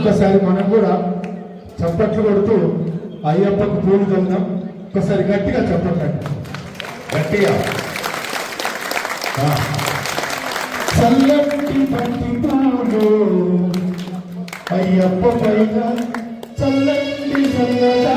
ఒక్కసారి మనం కూడా చప్పట్లు కొడుతూ అయ్యప్పకు పూలు తొందాం. ఒక్కసారి గట్టిగా చెప్పండి గట్టిగా. చల్లటి పట్టి అయ్యప్ప పైగా చల్లటి చల్లగా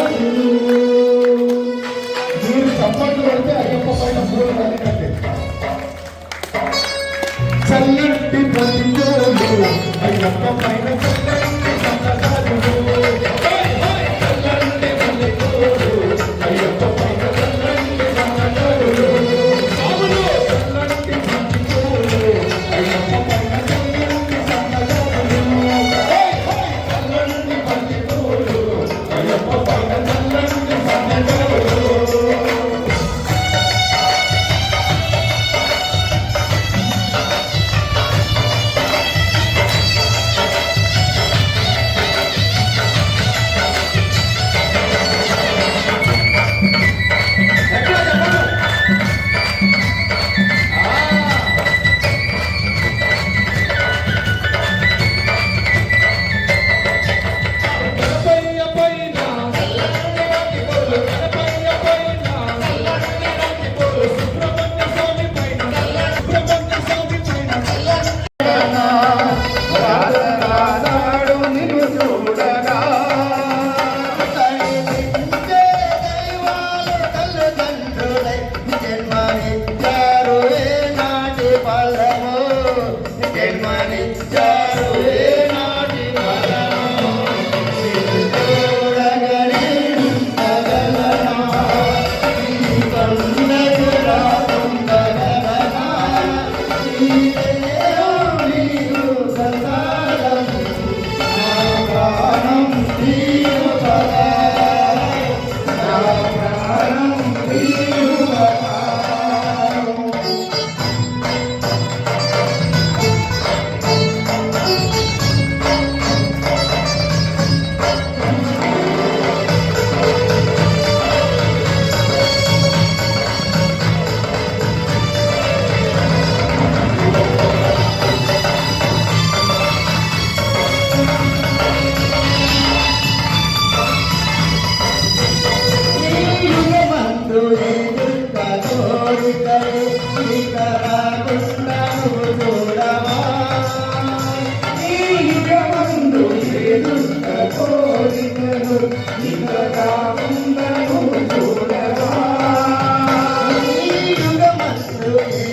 Hallelujah.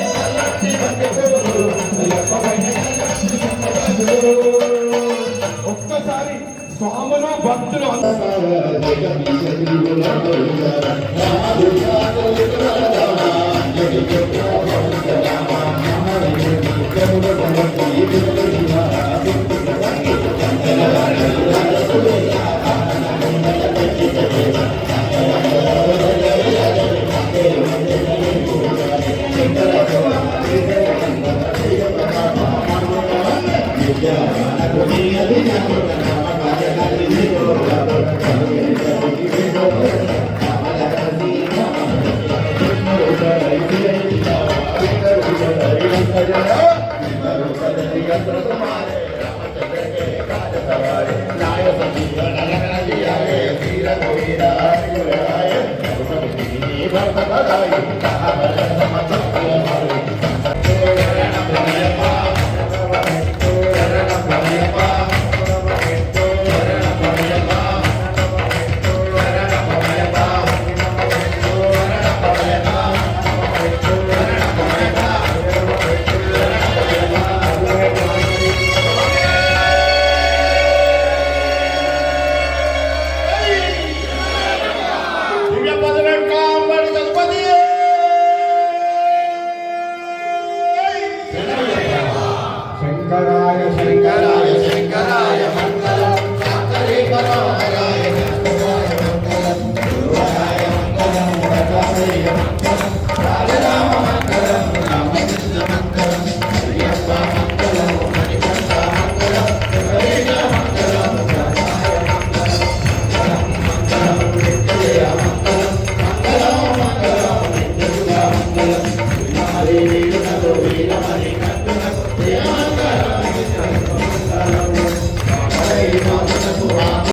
ఒక్కసారి స్వాములు భక్తులు అందరూ Bye. రాజరామ మంగళం